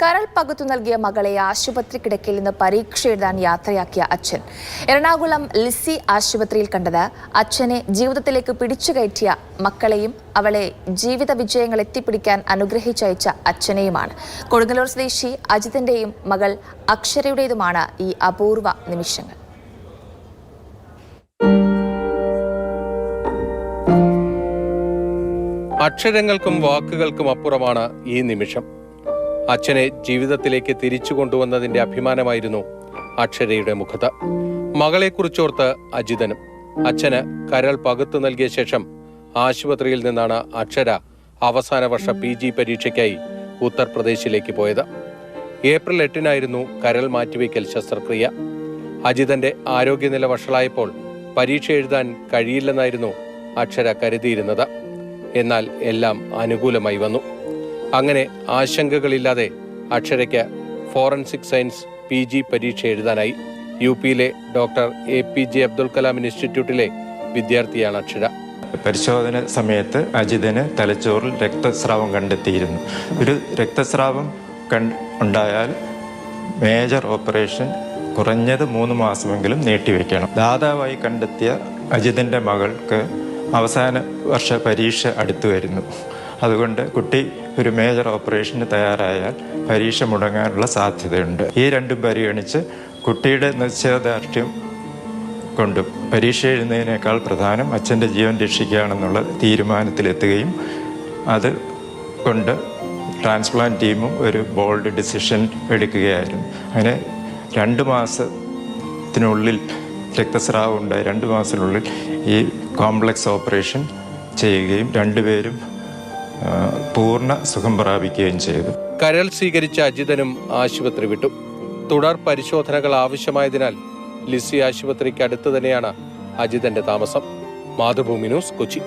കരൾ പകുത്തു നൽകിയ മകളെ ആശുപത്രി കിടക്കയിൽ നിന്ന് പരീക്ഷ എഴുതാൻ യാത്രയാക്കിയ അച്ഛൻ. എറണാകുളം ലിസി ആശുപത്രിയിൽ കണ്ടത് അച്ഛനെ ജീവിതത്തിലേക്ക് പിടിച്ചു കയറ്റിയ മക്കളെയും അവളെ ജീവിത വിജയങ്ങൾ എത്തിപ്പിടിക്കാൻ അനുഗ്രഹിച്ചയച്ച അച്ഛനെയുമാണ്. കൊടുങ്ങല്ലൂർ സ്വദേശി അജിതിന്റെയും മകൾ അക്ഷരയുടേതുമാണ് ഈ അപൂർവ നിമിഷങ്ങൾ. അക്ഷരങ്ങൾക്കും വാക്കുകൾക്കും അപ്പുറമാണ് ഈ നിമിഷം. അച്ഛനെ ജീവിതത്തിലേക്ക് തിരിച്ചു കൊണ്ടുവന്നതിന്റെ അഭിമാനമായിരുന്നു അക്ഷരയുടെ മുഖത്ത്. മകളെക്കുറിച്ചോർത്ത് അജിതനും അച്ഛന് കരൾ പകുത്തു നൽകിയ ശേഷം ആശുപത്രിയിൽ നിന്നാണ് അക്ഷര അവസാന വർഷ പി ജി പരീക്ഷയ്ക്കായി ഉത്തർപ്രദേശിലേക്ക് പോയത്. ഏപ്രിൽ എട്ടിനായിരുന്നു കരൾ മാറ്റിവെക്കൽ ശസ്ത്രക്രിയ. അജിതന്റെ ആരോഗ്യനില വഷളായപ്പോൾ പരീക്ഷ എഴുതാൻ കഴിയില്ലെന്നായിരുന്നു അക്ഷര കരുതിയിരുന്നത്. എന്നാൽ എല്ലാം അനുകൂലമായി വന്നു. അങ്ങനെ ആശങ്കകളില്ലാതെ അക്ഷരയ്ക്ക് ഫോറൻസിക് സയൻസ് പി ജി പരീക്ഷ എഴുതാനായി യു പിയിലെ doctor A P J Abdul Kalam ഇൻസ്റ്റിറ്റ്യൂട്ടിലെ വിദ്യാർത്ഥിയാണ് അക്ഷര. പരിശോധന സമയത്ത് അജിതിന് തലച്ചോറിൽ രക്തസ്രാവം കണ്ടെത്തിയിരുന്നു. ഒരു രക്തസ്രാവം കൺ ഉണ്ടായാൽ മേജർ ഓപ്പറേഷൻ കുറഞ്ഞത് മൂന്ന് മാസമെങ്കിലും നീട്ടിവെക്കണം. ദാതാവായി കണ്ടെത്തിയ അജിതിന്റെ മകൾക്ക് അവസാന വർഷ പരീക്ഷ അടുത്തു വരുന്നു. അതുകൊണ്ട് കുട്ടി ഒരു മേജർ ഓപ്പറേഷന് തയ്യാറായാൽ പരീക്ഷ മുടങ്ങാനുള്ള സാധ്യതയുണ്ട്. ഈ രണ്ടും പരിഗണിച്ച് കുട്ടിയുടെ നിശ്ചയദാർഢ്യം കൊണ്ടും പരീക്ഷ എഴുതുന്നതിനേക്കാൾ പ്രധാനം അച്ഛന്റെ ജീവൻ രക്ഷിക്കുകയാണെന്നുള്ള തീരുമാനത്തിലെത്തുകയും അത് കൊണ്ട് ട്രാൻസ്പ്ലാന്റ് ടീമും ഒരു ബോൾഡ് ഡിസിഷൻ എടുക്കുകയായിരുന്നു. അങ്ങനെ രണ്ട് മാസത്തിനുള്ളിൽ രക്തസ്രാവം ഉണ്ടായി രണ്ട് മാസത്തിനുള്ളിൽ ഈ കോംപ്ലക്സ് ഓപ്പറേഷൻ ചെയ്യുകയും രണ്ടുപേരും പൂർണ സുഖം പ്രാപിക്കുകയും ചെയ്തു. കരൾ സ്വീകരിച്ച അജിതനും ആശുപത്രി വിട്ടു. തുടർ പരിശോധനകൾ ആവശ്യമായതിനാൽ ലിസി ആശുപത്രിക്ക് അടുത്ത് തന്നെയാണ് അജിതന്റെ താമസം. മാതൃഭൂമി ന്യൂസ് കൊച്ചി.